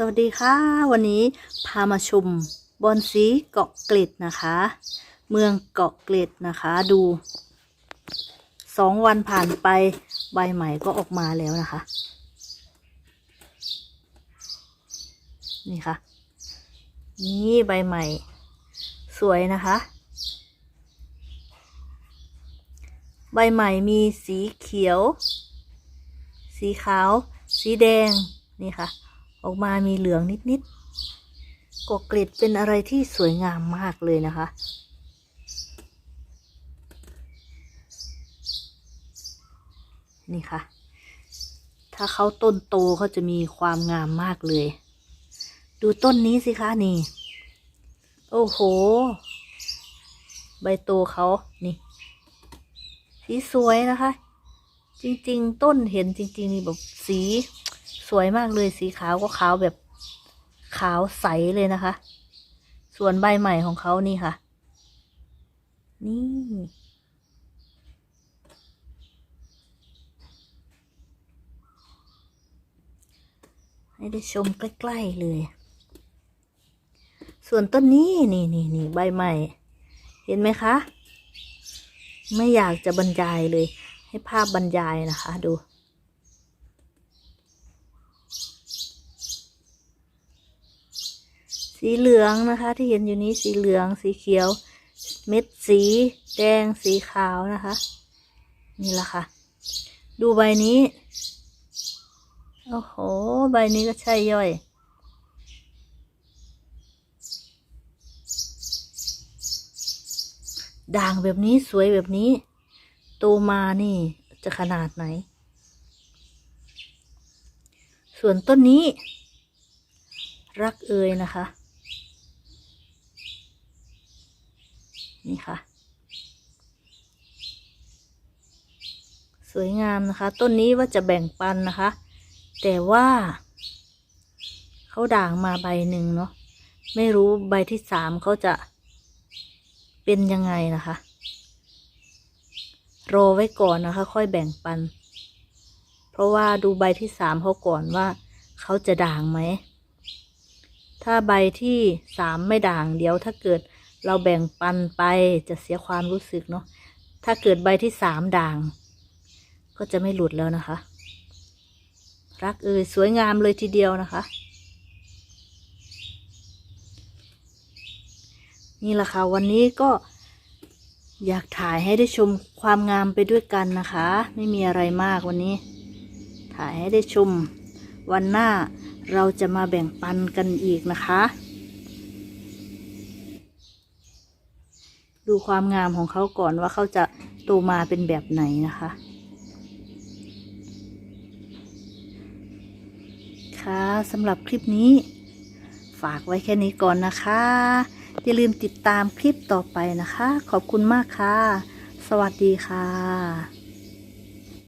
สวัสดีค่ะ วันนี้พามาชมบอนสีเกาะเกร็ดนะคะ เมืองเกาะเกร็ดนะคะดูสองวันผ่านไปใบใหม่ก็ออกมาแล้วนะคะ นี่ค่ะ นี่ใบใหม่ สวยนะคะ ใบใหม่มีสีเขียว สีขาว สีแดงนี่ค่ะ ออกมามีเหลืองนิดๆกกเกล็ดเป็นอะไรที่สวยงามมากเลยนะคะ นี่ค่ะ ถ้าเขาต้นโตเขาจะมีความงามมากเลย ดูต้นนี้สิคะนี่ โอ้โห ใบโตเขานี่ สีสวยนะคะจริง ๆ ต้นเห็นจริงๆนี่แบบสี สวยมากเลยสีขาวก็ขาวแบบขาวใสเลยนะคะ ส่วนใบใหม่ของเขานี่ค่ะ นี่ให้ได้ชมใกล้ ๆ เลย ส่วนต้นนี้นี่นี่นี่ใบใหม่ เห็นไหมคะ ไม่อยากจะบรรยายเลย ให้ภาพบรรยายนะคะ ดู สีเหลืองนะคะ ที่เห็นอยู่นี้สีเหลืองสีเขียว เม็ดสีแดงสีขาวนะคะ นี่แหละค่ะ ดูใบนี้ โอ้โห ใบนี้ก็ใช่ย่อยด่างแบบนี้สวยแบบนี้ โตมานี่จะขนาดไหน ส่วนต้นนี้ รักเอยนะคะ นี่ค่ะ สวยงามนะคะ ต้นนี้ว่าจะแบ่งปันนะคะ แต่ว่า เขาด่างมาใบหนึ่งเนาะไม่รู้ใบที่สามเขาจะเป็นยังไงนะคะ รอไว้ก่อนนะคะ ค่อยแบ่งปัน เพราะว่าดูใบที่สามเขาก่อนว่าเขาจะด่างไหม ถ้าใบที่สามไม่ด่างเดี๋ยวถ้าเกิด เราแบ่งปันไปจะเสียความรู้สึกเนาะถ้าเกิดใบที่สามด่าง ก็จะไม่หลุดแล้วนะคะ รักเอ่ยสวยงามเลยทีเดียวนะคะ นี่แหละค่ะวันนี้ก็อยากถ่ายให้ได้ชมความงามไปด้วยกันนะคะ ไม่มีอะไรมากวันนี้ ถ่ายให้ได้ชม วันหน้าเราจะมาแบ่งปันกันอีกนะคะ ดูความงามของเขาก่อนว่าเขาจะโตมาเป็นแบบไหนนะคะ ค่ะสำหรับคลิปนี้ ฝากไว้แค่นี้ก่อนนะคะ อย่าลืมติดตามคลิปต่อไปนะคะ ขอบคุณมากค่ะ สวัสดีค่ะ